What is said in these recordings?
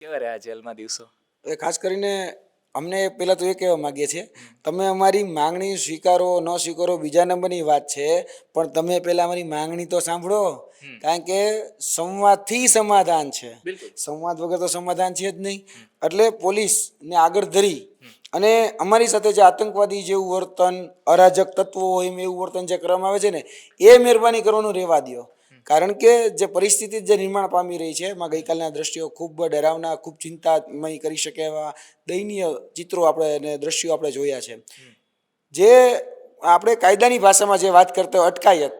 કેવા રહ્યા જેલમાં દિવસો? એ ખાસ કરીને અમને પહેલાં તો એ કહેવા માગીએ છીએ તમે અમારી માંગણી સ્વીકારો ન સ્વીકારો બીજા નંબરની વાત છે પણ તમે પહેલાં અમારી માંગણી તો સાંભળો કારણ કે સંવાદથી સમાધાન છે. સંવાદ વગર તો સમાધાન છે જ નહીં. એટલે પોલીસને આગળ ધરી અને અમારી સાથે જે આતંકવાદી જેવું વર્તન અરાજક તત્વો હોય એમ એવું વર્તન જે કરવામાં આવે છે ને એ મહેરબાની કરવાનું રહેવા દ્યો. કારણ કે જે પરિસ્થિતિ જે નિર્માણ પામી રહી છે એમાં ગઈકાલના દ્રશ્યો ખૂબ ડરાવના ખૂબ ચિંતામય કરી શકે એવા દયનીય ચિત્રો આપણે અને દ્રશ્યો આપણે જોયા છે. જે આપણે કાયદાની ભાષામાં જે વાત કરતા હોય અટકાયત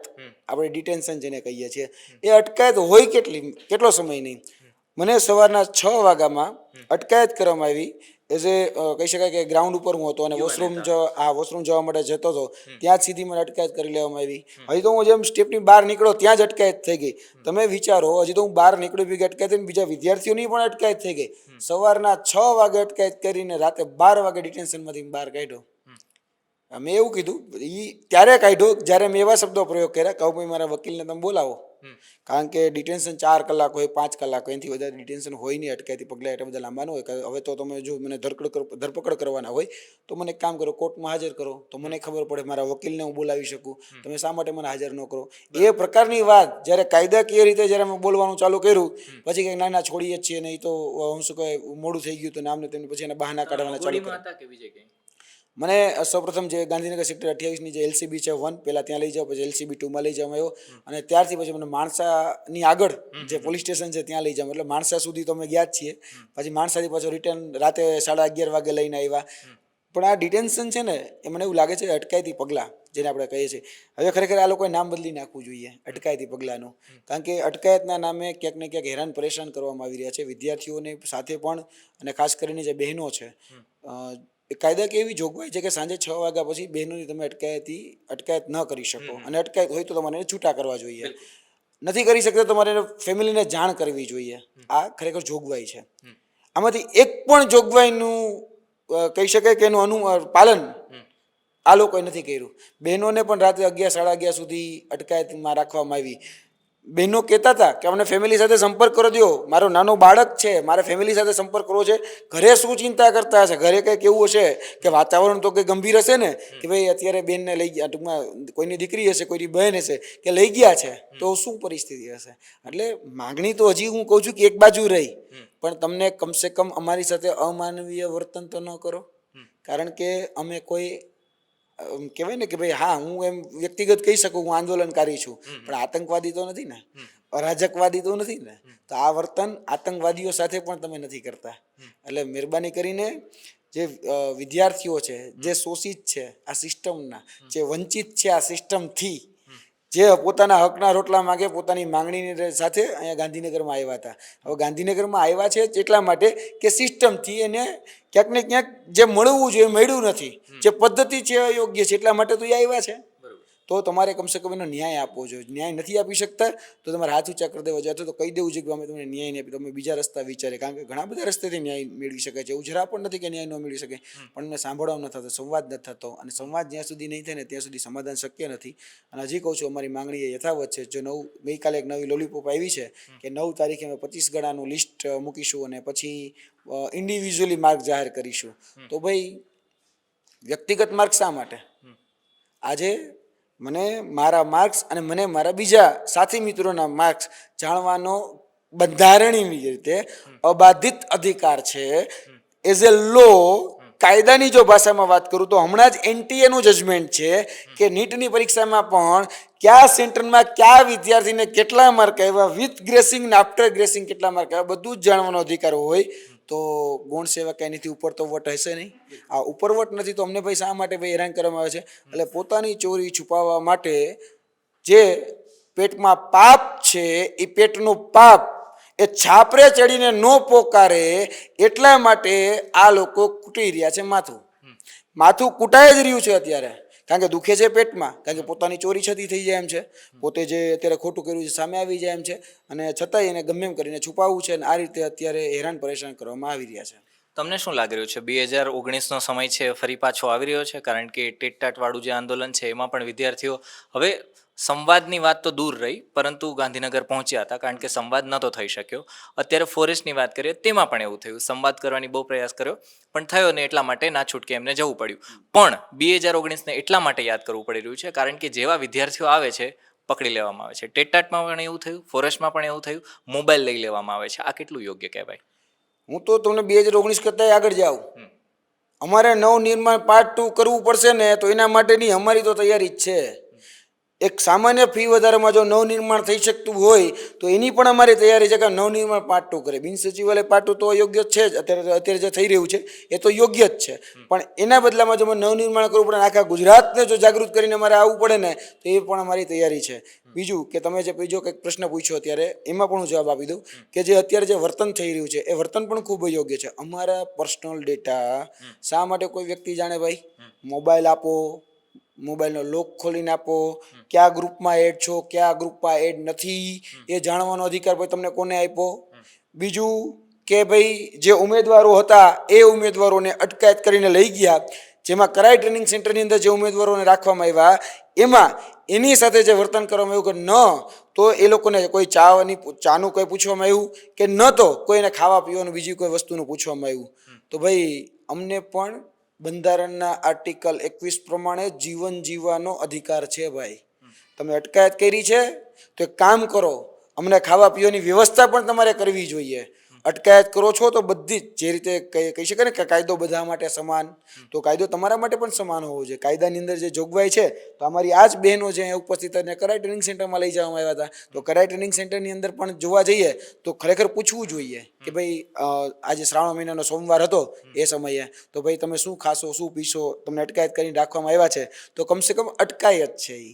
આપણે ડિટેન્શન જેને કહીએ છીએ એ અટકાયત હોય કેટલી કેટલો સમય નહીં. મને સવારના છ વાગ્યામાં અટકાયત કરવામાં આવી. એઝ એ કહી શકાય કે ગ્રાઉન્ડ ઉપર હું હતો અને વોશરૂમ આ વોશરૂમ જવા માટે જતો હતો ત્યાં જ સીધી મને અટકાયત કરી લેવામાં આવી. હજી તો હું જેમ સ્ટેપની બહાર નીકળો ત્યાં જ અટકાયત થઈ ગઈ. તમે વિચારો હજી તો હું બહાર નીકળી ભેગી અટકાયત થઈને બીજા વિદ્યાર્થીઓની પણ અટકાયત થઈ ગઈ. સવારના છ વાગે અટકાયત કરીને રાતે બાર વાગે ડિટેન્શનમાંથી બહાર કાઢ્યો. મેં એવું કીધું એ ત્યારે કાઢ્યો જ્યારે મેં એવા શબ્દો પ્રયોગ કર્યા કહું ભાઈ મારા વકીલને તમે બોલાવો. કારણ કે ડિટેન્શન ચાર કલાક હોય પાંચ કલાક હોય એનાથી વધારે ડિટેન્શન હોય નહીં અટકાયતી પગલાં એટલા બધા લાંબા ન હોય. હવે તો તમે જો મને ધરપકડ ધરપકડ કરવાના હોય તો મને કામ કરો કોર્ટમાં હાજર કરો. તો મને ખબર પડે મારા વકીલને હું બોલાવી શકું. તમે શા માટે મને હાજર ન કરો? એ પ્રકારની વાત જ્યારે કાયદાકીય રીતે જ્યારે મેં બોલવાનું ચાલુ કર્યું પછી કંઈક નાના ના છોડીએ છીએ નહીં તો હું શું કહે મોડું થઈ ગયું તો નામને તેમને પછી એના બહાના કાઢવાના ચાલુ કર્યા. મને સૌપ્રથમ જે ગાંધીનગર સેક્ટર અઠ્યાવીસની જે એલસીબી છે વન પહેલાં ત્યાં લઈ જાઓ પછી એલસીબી ટુમાં લઈ જવામાં આવ્યો અને ત્યારથી પછી મને માણસાની આગળ જે પોલીસ સ્ટેશન છે ત્યાં લઈ જાવ એટલે માણસા સુધી તો અમે ગયા જ છીએ. પછી માણસાથી પાછો રિટર્ન રાતે સાડા અગિયાર વાગે લઈને આવ્યા. પણ આ ડિટેન્શન છે ને એ મને એવું લાગે છે અટકાયતી પગલાં જેને આપણે કહીએ છીએ. હવે ખરેખર આ લોકોએ નામ બદલી નાખવું જોઈએ અટકાયતી પગલાંનું. કારણ કે અટકાયતના નામે ક્યાંક ને ક્યાંક હેરાન પરેશાન કરવામાં આવી રહ્યા છે. વિદ્યાર્થીઓને સાથે પણ અને ખાસ કરીને જે બહેનો છે કાયદાકીય એવી જોગવાઈ છે કે સાંજે છ વાગ્યા પછી બહેનોની તમે અટકાયતી અટકાયત ન કરી શકો. અને અટકાયત હોય તો તમારે એને છૂટા કરવા જોઈએ. નથી કરી શકતા તમારે ફેમિલીને જાણ કરવી જોઈએ. આ ખરેખર જોગવાઈ છે. આમાંથી એક પણ જોગવાઈનું કહી શકાય કે એનું અનુ પાલન આ લોકોએ નથી કર્યું. બહેનોને પણ રાત્રે અગિયાર સાડા અગિયાર સુધી અટકાયતમાં રાખવામાં આવી. બહેનો કહેતા હતા કે અમને ફેમિલી સાથે સંપર્ક કરો દો મારો નાનો બાળક છે મારે ફેમિલી સાથે સંપર્ક કરવો છે. ઘરે શું ચિંતા કરતા હશે? ઘરે કંઈક એવું હશે? કે વાતાવરણ તો કંઈ ગંભીર હશે ને? કે ભાઈ અત્યારે બેનને લઈ ગયા ટૂંકમાં કોઈની દીકરી હશે કોઈની બહેન હશે કે લઈ ગયા છે? તો શું પરિસ્થિતિ હશે? એટલે માગણી તો હજી હું કહું છું કે એક બાજુ રહી. પણ તમને કમસે કમ અમારી સાથે અમાનવીય વર્તન તો ન કરો. કારણ કે અમે કોઈ કહેવાય ને કે ભાઈ હા હું એમ વ્યક્તિગત કહી શકું હું આંદોલનકારી છું. પણ આતંકવાદી તો નથી ને. અરાજકવાદી તો નથી ને. તો આ વર્તન આતંકવાદીઓ સાથે પણ તમે નથી કરતા. એટલે મહેરબાની કરીને જે વિદ્યાર્થીઓ છે જે શોષિત છે આ સિસ્ટમના જે વંચિત છે આ સિસ્ટમથી જે પોતાના હકના રોટલા માગે પોતાની માંગણીની સાથે અહીંયા ગાંધીનગરમાં આવ્યા હતા. હવે ગાંધીનગરમાં આવ્યા છે એટલા માટે કે સિસ્ટમથી એને ક્યાંક ને ક્યાંક જે મળવું જોઈએ મળ્યું નથી. જે પદ્ધતિ છે યોગ્ય છે એટલા માટે તો એ આવ્યા છે. તો તમારે કમસે કમ એનો ન્યાય આપવો જોઈએ. ન્યાય નથી આપી શકતા તો તમારે હાથ ઊંચા કરી દેવા જાય અથવા તો કહી દેવું જોઈએ કે અમે તમને ન્યાય નહીં આપી તમે બીજા રસ્તા વિચારે કારણ કે ઘણા બધા રસ્તેથી ન્યાય મેળવી શકે છે. એવું જરા પણ નથી કે ન્યાય ન મેળવી શકે. પણ એમને સાંભળવા ન થતો સંવાદ ન થતો. અને સંવાદ જ્યાં સુધી નહીં થાય ને ત્યાં સુધી સમાધાન શક્ય નથી. અને હજી કહું છું અમારી માંગણી એ યથાવત છે. જો નવ ગઈકાલે એક નવી લોલીપોપ આવી છે કે નવ તારીખે અમે પચીસ ગણાનું લિસ્ટ મૂકીશું અને પછી ઇન્ડિવિજ્યુઅલી માર્ક જાહેર કરીશું. તો ભાઈ વ્યક્તિગત માર્ગ શા માટે? આજે મને મારા માર્ક્સ અને મને મારા બીજા સાથી મિત્રોના માર્ક્સ જાણવાનો બંધારણીય રીતે અબાધિત અધિકાર છે. એઝ એ લો કાયદાની જો ભાષામાં વાત કરું તો હમણાં જ એનટીએનું જજમેન્ટ છે કે નીટની પરીક્ષામાં પણ કયા સેન્ટરમાં કયા વિદ્યાર્થીને કેટલા માર્ક આવ્યા વિથ ગ્રેસિંગ ને આફ્ટર ગ્રેસિંગ કેટલા માર્ક આવ્યા બધું જ જાણવાનો અધિકાર હોય. તો ગૌણ સેવક એનીથી ઉપર તો વટ હશે નહીં. આ ઉપર વટ નથી તો અમને ભાઈ શા માટે ભાઈ હેરાન કરવામાં આવે છે? એટલે પોતાની ચોરી છુપાવવા માટે જે પેટમાં પાપ છે એ પેટનું પાપ એ છાપરે ચડીને ન પોકારે એટલા માટે આ લોકો કૂટી રહ્યા છે માથું. માથું કૂટાઈ જ રહ્યું છે અત્યારે. કારણ કે દુખે છે પેટમાં, કારણ કે પોતાની ચોરી છતી થઈ જાય એમ છે. પોતે જે અત્યારે ખોટું કર્યું છે સામે આવી જાય એમ છે. અને છતાંય એને ગમે એમ કરીને છુપાવવું છે અને આ રીતે અત્યારે હેરાન પરેશાન કરવામાં આવી રહ્યા છે. તમને શું લાગી રહ્યું છે? બે હજાર ઓગણીસનો સમય છે, ફરી પાછો આવી રહ્યો છે? કારણ કે ટેટટાટવાળું જે આંદોલન છે, એમાં પણ વિદ્યાર્થીઓ હવે સંવાદની વાત તો દૂર રહી પરંતુ ગાંધીનગર પહોંચ્યા હતા કારણ કે સંવાદ નહોતો થઈ શક્યો. અત્યારે ફોરેસ્ટની વાત કરીએ તેમાં પણ એવું થયું. સંવાદ કરવાની બહુ પ્રયાસ કર્યો પણ થયો ને એટલા માટે ના છૂટકે એમને જવું પડ્યું. પણ બે હજાર ઓગણીસને એટલા માટે યાદ કરવું પડી રહ્યું છે કારણ કે જેવા વિદ્યાર્થીઓ આવે છે પકડી લેવામાં આવે છે. ટેટાટમાં પણ એવું થયું ફોરેસ્ટમાં પણ એવું થયું મોબાઈલ લઈ લેવામાં આવે છે. આ કેટલું યોગ્ય કહેવાય? હું તો તમને બે હજાર ઓગણીસ કરતાં આગળ જાઉં. અમારે નવનિર્માણ પાર્ટ ટુ કરવું પડશે ને તો એના માટેની અમારી તો તૈયારી જ છે. એક સામાન્ય ફી વધારામાં જો નવનિર્માણ થઈ શકતું હોય તો એની પણ અમારી તૈયારી છે કે નવનિર્માણ પાર્ટ ટુ કરે. બિન સચિવાલય પાર્ટ ટુ તો યોગ્ય છે જ. અત્યારે અત્યારે જે થઈ રહ્યું છે એ તો યોગ્ય જ છે. પણ એના બદલામાં જો નવનિર્માણ કરવું પડે આખા ગુજરાતને જો જાગૃત કરીને અમારે આવવું પડે ને તો એ પણ અમારી તૈયારી છે. બીજું કે તમે જે બીજો કંઈક પ્રશ્ન પૂછ્યો અત્યારે એમાં પણ હું જવાબ આપી દઉં કે જે અત્યારે જે વર્તન થઈ રહ્યું છે એ વર્તન પણ ખૂબ યોગ્ય છે. અમારા પર્સનલ ડેટા શા માટે કોઈ વ્યક્તિ જાણે ભાઈ? મોબાઈલ આપો મોબાઈલનો લોક ખોલીને આપો. કયા ગ્રુપમાં એડ છો કયા ગ્રુપમાં એડ નથી એ જાણવાનો અધિકાર ભાઈ તમને કોને આપ્યો? બીજું કે ભાઈ જે ઉમેદવારો હતા એ ઉમેદવારોને અટકાયત કરીને લઈ ગયા. જેમાં કરાઈ ટ્રેનિંગ સેન્ટરની અંદર જે ઉમેદવારોને રાખવામાં આવ્યા એમાં એની સાથે જે વર્તન કરવામાં આવ્યું કે ન તો એ લોકોને કોઈ ચાની ચાનું કોઈ પૂછવામાં આવ્યું કે ન તો કોઈને ખાવા પીવાનું બીજી કોઈ વસ્તુનું પૂછવામાં આવ્યું. તો ભાઈ અમને પણ બંધારણના આર્ટિકલ એકવીસ પ્રમાણે જીવન જીવવાનો અધિકાર છે ભાઈ. તમે અટકાયત કરી છે? તો એક કામ કરો, અમને ખાવા પીવાની વ્યવસ્થા પણ તમારે કરવી જોઈએ. અટકાયત કરો છો તો બધી જ જે રીતે કહી કહી શકાય ને કે કાયદો બધા માટે સમાન. તો કાયદો તમારા માટે પણ સમાન હોવો જોઈએ. કાયદાની અંદર જે જોગવાઈ છે તો અમારી આ જ બહેનો જે ઉપસ્થિત અને કરાઈ ટ્રેનિંગ સેન્ટરમાં લઈ જવામાં આવ્યા હતા. તો કરાઈ ટ્રેનિંગ સેન્ટરની અંદર પણ જોવા જઈએ તો ખરેખર પૂછવું જોઈએ કે ભાઈ આજે શ્રાવણ મહિનાનો સોમવાર હતો એ સમયે તો ભાઈ તમે શું ખાશો શું પીશો તમને અટકાયત કરીને રાખવામાં આવ્યા છે? તો કમસે કમ અટકાયત છે એ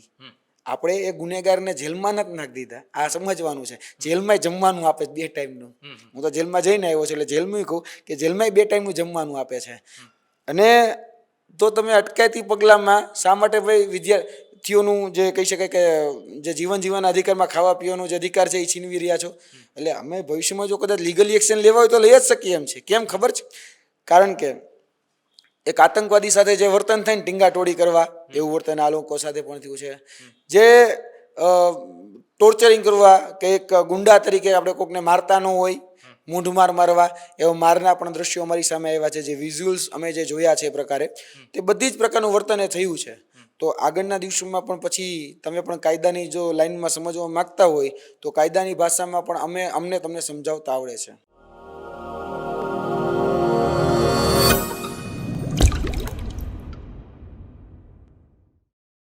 આપણે એ ગુનેગારને જેલમાં નથી નાખી દીધા. આ સમજવાનું છે. જેલમાં જમવાનું આપે છે બે ટાઈમનું. હું તો જેલમાં જઈને આવ્યો છું એટલે જેલમાં કહું કે જેલમાં બે ટાઈમનું જમવાનું આપે છે. અને તો તમે અટકાયતી પગલામાં શા માટે ભાઈ વિદ્યાર્થીઓનું જે કહી શકાય કે જે જીવન જીવન અધિકારમાં ખાવા પીવાનો જે અધિકાર છે એ છીનવી રહ્યા છો? એટલે અમે ભવિષ્યમાં જો કદાચ લીગલી એક્શન લેવા હોય તો લઈ જ શકીએ એમ છે. કેમ ખબર છે? કારણ કે એક આતંકવાદી સાથે જે વર્તન થાય ને ટીંગા ટોળી કરવા એવું વર્તન આ લોકો સાથે પણ થયું છે. જે ટોર્ચરિંગ કરવા કે એક ગુંડા તરીકે આપણે કોકને મારતા ન હોય મૂંઢમાર મારવા એવા મારના પણ દ્રશ્યો અમારી સામે આવ્યા છે જે વિઝ્યુઅલ્સ અમે જે જોયા છે એ પ્રકારે. તે બધી જ પ્રકારનું વર્તન એ થયું છે. તો આગળના દિવસોમાં પણ પછી તમે પણ કાયદાની જો લાઈનમાં સમજવા માગતા હોય તો કાયદાની ભાષામાં પણ અમે અમને તમને સમજાવતા આવડે છે.